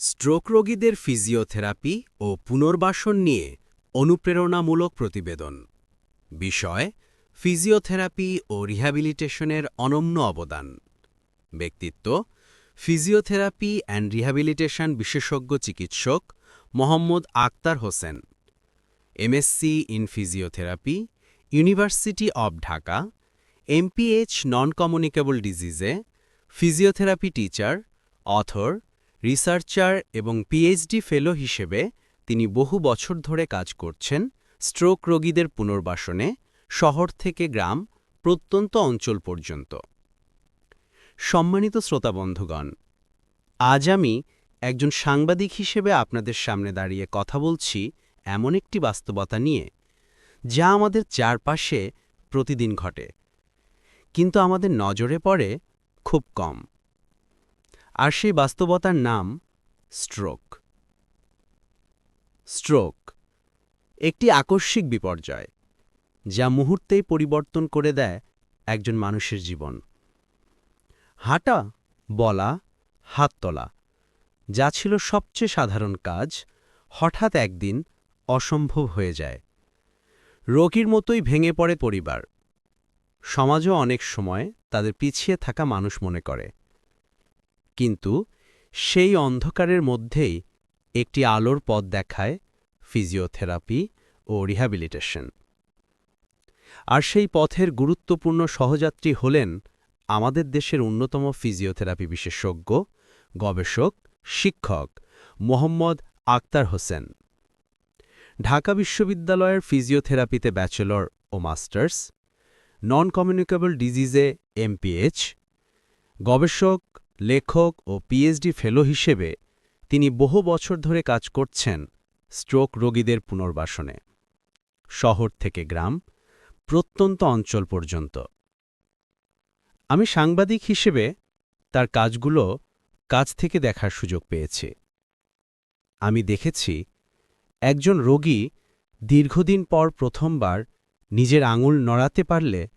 Stroke রোগীদের physiotherapy ও পুনর্বাসন নিয়ে অনুপ্রেরণামূলক প্রতিবেদন। বিষয়, ফিজিওথেরাপি ও রিহ্যাবিলিটেশনের অনন্য অবদান। ব্যক্তিত্ব, ফিজিওথেরাপি অ্যান্ড রিহ্যাবিলিটেশন বিশেষজ্ঞ চিকিৎসক Mohammad Akhtar Hossain. MSc in physiotherapy, university of Dhaka, MPH non communicable ডিজিজে, physiotherapy teacher, author researcher এবং পিএইচডি ফেলো হিসেবে তিনি বহু বছর ধরে কাজ করছেন স্ট্রোক রোগীদের পুনর্বাসনে শহর থেকে গ্রাম প্রত্যন্ত অঞ্চল পর্যন্ত। সম্মানিত শ্রোতাবন্ধুগণ আজ আমি একজন সাংবাদিক হিসেবে আপনাদের সামনে দাঁড়িয়ে কথা বলছি এমন একটি বাস্তবতা নিয়ে, যা আমাদের চারপাশে প্রতিদিন ঘটে। কিন্তু আমাদের নজরে পড়ে খুব কম। আর সেই বাস্তবতার নাম স্ট্রোক স্ট্রোক একটি আকস্মিক বিপর্যয়, যা মুহূর্তেই পরিবর্তন করে দেয় একজন মানুষের জীবন। হাঁটা, বলা, হাত তোলা, যা ছিল সবচেয়ে সাধারণ কাজ, হঠাৎ একদিন অসম্ভব হয়ে যায়। রোগীর মতোই ভেঙে পড়ে পরিবার। সমাজও অনেক সময় তাদের পিছিয়ে থাকা মানুষ মনে করে। কিন্তু সেই অন্ধকারের মধ্যেই একটি আলোর পথ দেখায় ফিজিওথেরাপি ও রিহ্যাবিলিটেশন। আর সেই পথের গুরুত্বপূর্ণ সহযাত্রী হলেন আমাদের দেশের অন্যতম ফিজিওথেরাপি বিশেষজ্ঞ, গবেষক, শিক্ষক মোহাম্মদ আক্তার হোসেন। ঢাকা বিশ্ববিদ্যালয়ের ফিজিওথেরাপিতে ব্যাচেলর ও মাস্টার্স নন কমিউনিকেবল ডিজিজে এমপিএইচ, গবেষক লেখক ও পিএইচডি ফেলো হিসেবে তিনি বহু বছর ধরে কাজ করছেন স্ট্রোক রোগীদের পুনর্বাসনে। শহর থেকে গ্রাম, প্রত্যন্ত অঞ্চল পর্যন্ত। আমি সাংবাদিক হিসেবে তার কাজগুলো কাছ থেকে দেখার সুযোগ পেয়েছি। আমি দেখেছি একজন রোগী দীর্ঘদিন পর প্রথমবার নিজের আঙুল নড়াতে পারলে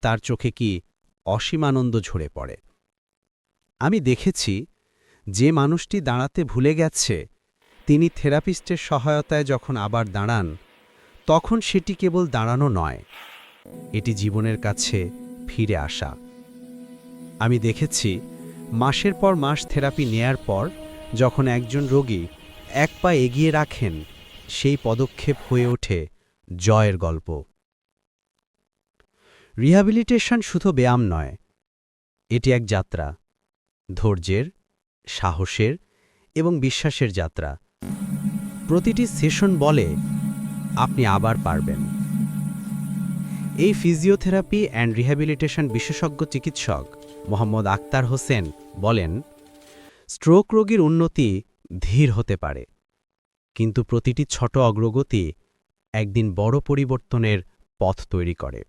তার চোখে কি অসীম আনন্দ ঝরে পড়ে। আমি দেখেছি, যে মানুষটি দাঁড়াতে ভুলে গেছে, তিনি থেরাপিস্টের সহায়তায় যখন আবার দাঁড়ান, তখন সেটি কেবল দাঁড়ানো নয়, এটি জীবনের কাছে ফিরে আসা। আমি দেখেছি, মাসের পর মাস থেরাপি নেয়ার পর, যখন একজন রোগী এক পা এগিয়ে রাখেন, সেই পদক্ষেপ হয়ে ওঠে জয়ের গল্প। রিহ্যাবিলিটেশন শুধু ব্যায়াম নয়, এটি এক যাত্রা। ধৈর্যের, সাহসের এবং বিশ্বাসের যাত্রা। প্রতিটি সেশন বলে আপনি আবার পারবেন। এই ফিজিওথেরাপি অ্যান্ড রিহ্যাবিলিটেশন বিশেষজ্ঞ চিকিৎসক মোহাম্মদ আক্তার হোসেন বলেন, স্ট্রোক রোগীর উন্নতি ধীর হতে পারে, কিন্তু প্রতিটি ছোট অগ্রগতি একদিন বড় পরিবর্তনের পথ তৈরি করে।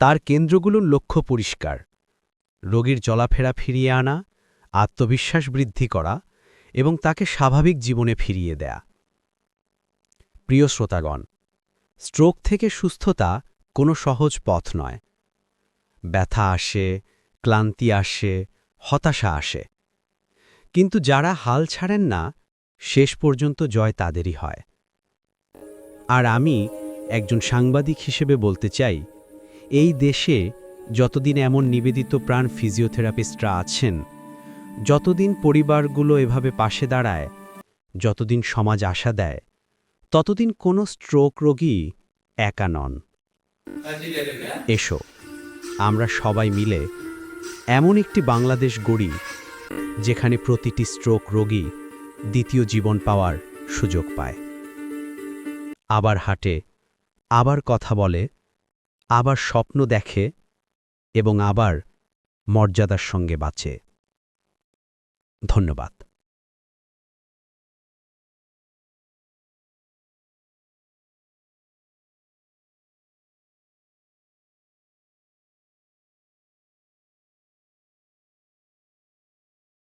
তার কেন্দ্রগুলোর লক্ষ্য পরিষ্কার রোগীর চলাফেরা ফিরিয়ে আনা, আত্মবিশ্বাস বৃদ্ধি করা এবং তাকে স্বাভাবিক জীবনে ফিরিয়ে দেয়া। প্রিয় শ্রোতাগণ, স্ট্রোক থেকে সুস্থতা কোনো সহজ পথ নয়। ব্যথা আসে, ক্লান্তি আসে, হতাশা আসে। কিন্তু যারা হাল ছাড়েন না, শেষ পর্যন্ত জয় তাদেরই হয়। আর আমি একজন সাংবাদিক হিসেবে বলতে চাই, এই দেশে যতদিন এমন নিবেদিত প্রাণ ফিজিওথেরাপিস্টরা আছেন, যতদিন পরিবারগুলো এভাবে পাশে দাঁড়ায়, যতদিন সমাজ আশা দেয়, ততদিন কোনো স্ট্রোক রোগী একা নন। এসো, আমরা সবাই মিলে এমন একটি বাংলাদেশ গড়ি, যেখানে প্রতিটি স্ট্রোক রোগী দ্বিতীয় জীবন পাওয়ার সুযোগ পায়। আবার হাঁটে, আবার কথা বলে, আবার স্বপ্ন দেখে এবং আবার মর্যাদার সঙ্গে বাঁচে। ধন্যবাদ।